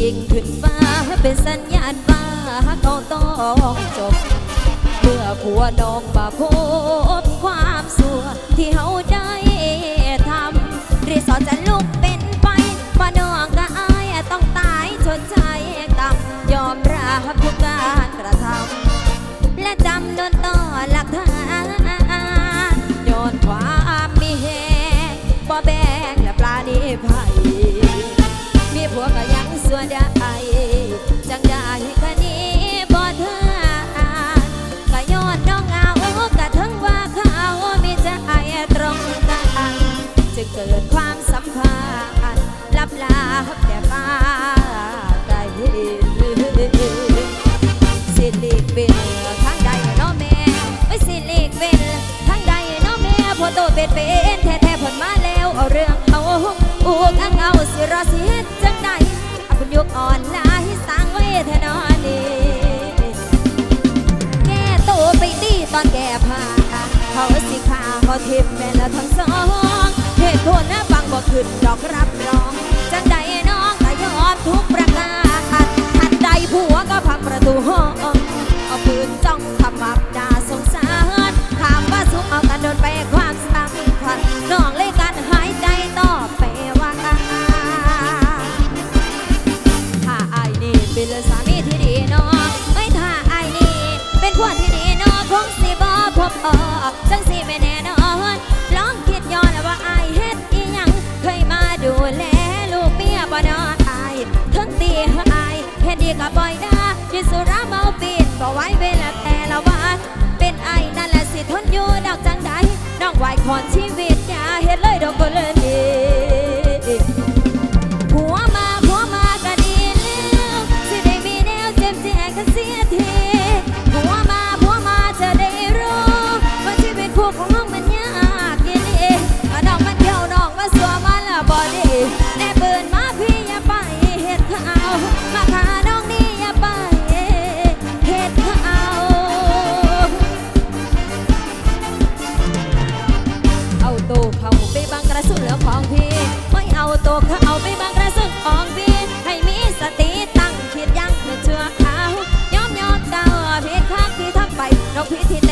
ยิงขึ้นฟ้าเป็นสัญญาณว่าเขาต้องจบ เมื่อผัวน้องมาพบความสัวที่เฮาได้ทำรีสอร์ทจะลุกเป็นไฟว่าน้องก็อายต้องตายชดใช้กรรมยอมรับทุกการกระทำและจำโดนต่อหลักฐานย้อนความมีแหงบ่แบ่งและปลาณีไผมีผัวก็ัวได้จังได้คะนี้บ่เธอก็ย้อนน้องเอากะทั้งว่าเขามีใจตรงกันจึงเกิดความสัมพันธ์ลับลาแต่ป้าไกลสิลีกเป็นทางใดเนาะแม่ไว้สิลีกเป็นทางใดเนาะแม่พอโตเป็นเป็นแท้ ยุคอ่อนลาให้สร้างไว้แท้นอนีแก่ตัวไปดีตอนแก่ผ้าเขาสิขาเขาทิมแม่ละทั้งสองเหตุผลนะฟังบอกขึ้นดอกรับรอง ดีก็ปล่อยได้กินสุราเมาปีนบ่ไว้เวลาแต่ละวันเป็นไอ้นั่นแหละสิทนอยู่ดอกจังใดน้องไหวขอนชีวิตอย่าเฮ็ดเลยดอกก็เลย เอาตัวเขาเอาไปบางกระสุนขอกดีให้มีสติตั้งคิดยังเมื่อเชื่อเขายอมยอมเดาผิดข้างที่ทำไปเราผิดที่